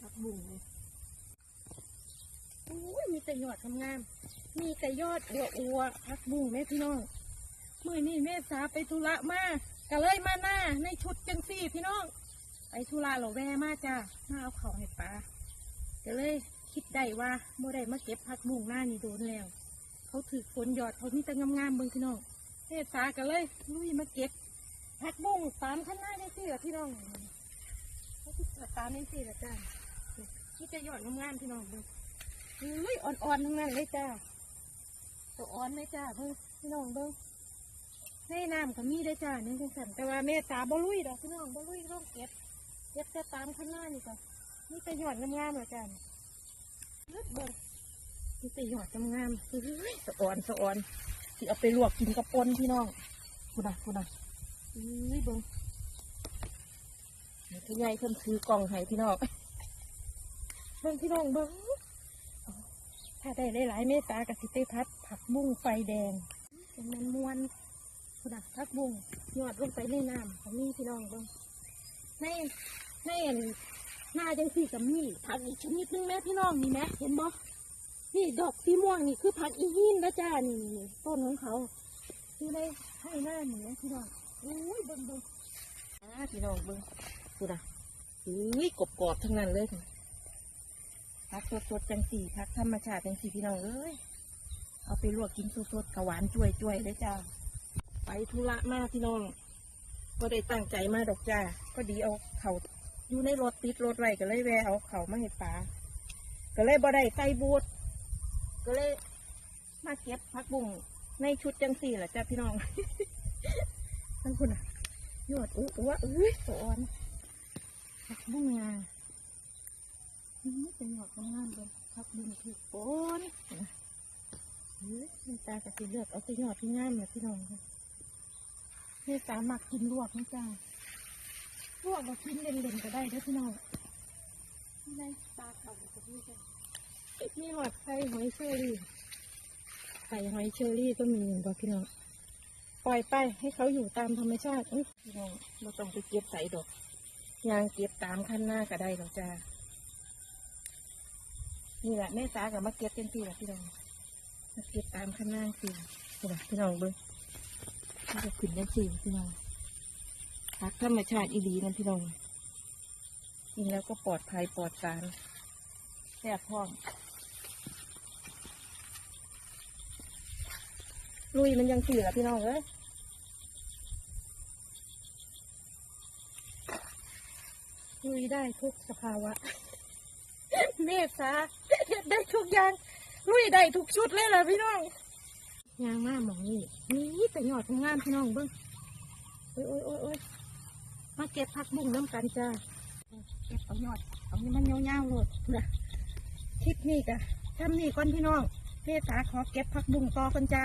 ผักบุ้งเลยโอ้ยมีแต่ยอดงามๆมีแต่ยอดอัวอัวผักบุ้งแม่พี่น้องเมื่อนี้แม่สาไปธุระมาก็เลยมาหน้าในชุดจังสี่พี่น้อง ไปธุระหราแวมาจ้ามาเอาเขาให้ปลาก็เลยคิดได้ว่าโมได้มาเก็บผักบุ้งหน้านี่โดนแล้ว เขาถือฝนหยอดเขามีแต่งามๆเบิ่งพี่น้องแม่สาก็เลยลุยมาเก็บผักบุ้งตามขั้นหน้าได้สิละพี่น้องเขาติดตามได้สิละจ้านี่จะห ยอดงามๆพี่น้องเบิ่งอุ้ยอ่อนๆทั้งนั้นเลยจ้าตัวอ่อนไหมจ้าเบิ่งพี่น้องเบิ่งในน้ำก็มีได้จ้านี่จังสันแต่ว่าแม่ตาบ่ลุยดอกพี่น้องบ่ลุยต้องเก็บเก็บจะตามขั้นหน้านี่ก่อนนี่จะหยอดงามๆละจ้าเลือดเบิ่งนี่แต่หยอดงามๆเฮ้ยสะอ่อนสะอ่อนที่เอาไปลวกกินกับปนพี่น้องกูนะกูนะเฮ้ยเบิ้งนี่พี่ใหญ่เพิ่นซื้อกล่องให้พี่น้อง บิ้งพี่น้องเบิ้งถ้าได้หลายๆเมตตากสิไปพัด ผักบุ้งไฟแดงเป็นมันมวนกูนะผักบุ้งยอดลงไปในน้ำของนี่พี่น้องเบิ้งในในอันหน้าจังสี่กับมี่ผักอีกชนิดนึงแม่พี่น้องนี่แม่เห็นบ่นี่ดอกสีม่วงนี่คือผักอีหินนะจ้านี่ต้นของเขาอยู่ในให้หน้าหนูพี่น้องอุ้ยเบิ่งเบิ่งอ่าพี่น้องเบิ่งดูนะอุ้ยกบกรอบๆทั้งนั้นเลย ผักสดๆจังสีผักธรรมชาติจังสีพี่น้องเอ้ยเอาไปลวกกินสดๆกะหวานจ่วยๆเลยจ้าไปธุระมาพี่น้องก็ได้ตั้งใจมาดอกจ้าก็ดีเอาเขาอยู่ในรถติดรถไว้ก็เลยแวะเอาเขามาให้ปลาก็เลยบ่ได้ใส่บูทก็เลยมาเก็บผักบุ้งในชุดจังสี่แหละจ้าพี่น้องทั้งคุณอะยอดอุ้วะอุ้ยสอนผักบุ้งงานี่เป็นยอดงามเลย ผักบุ้งถูกปนเฮ้ยแม่ตากะสิเลือกเอาแต่ยอดที่งามเลยพี่น้องค่ะแม่ตามักกินลวกนะจ้าลวกมากินเล่นๆก็ได้ด้อพี่น้องนี่ไงปลาเขาจะพี่จ้ามีหอดไข่หอยเชอรี่ไข่หอยเชอรี่ก็มีบอกพี่น้องปล่อยไปให้เขาอยู่ตามธรรมชาติอุ๊ยพี่น้องเราต้องไปเก็บใส่ดอกยางเก็บตามขั้นหน้าก็ได้หรอกจ้า นี่แหละแม่ตากับมาเก็บเป็นทีแหละพี่น้องมาเก็บตามขั้นหน้าสินี่แหละพี่น้องเบิ้งมันจะขึ้นเป็นสีพี่น้องพักธรรมชาติอีหลีนั่นพี่น้องกินแล้วก็ปลอดภัยปลอดสารแซ่บพร้อมลุยมันยังเสือพี่น้องเอ้ยลุยได้ทุกสภาวะ เมษาได้ทุกอย่างลุยได้ทุกชุดเลยล่ะพี่น้องยางมากหมองนี่นี่แต่หยอดงามพี่น้องเบิ้งโอ้ยโอ้ยโอ้ยโอ้ยมาเก็บผักบุ้งน้ำกันจ้าเก็บเอาหยอดเอานี่มันยาวๆเลยนะคลิปนี้กะทำนี่ก่อนพี่น้องเมษาขอเก็บผักบุ้งต่อกันจ้า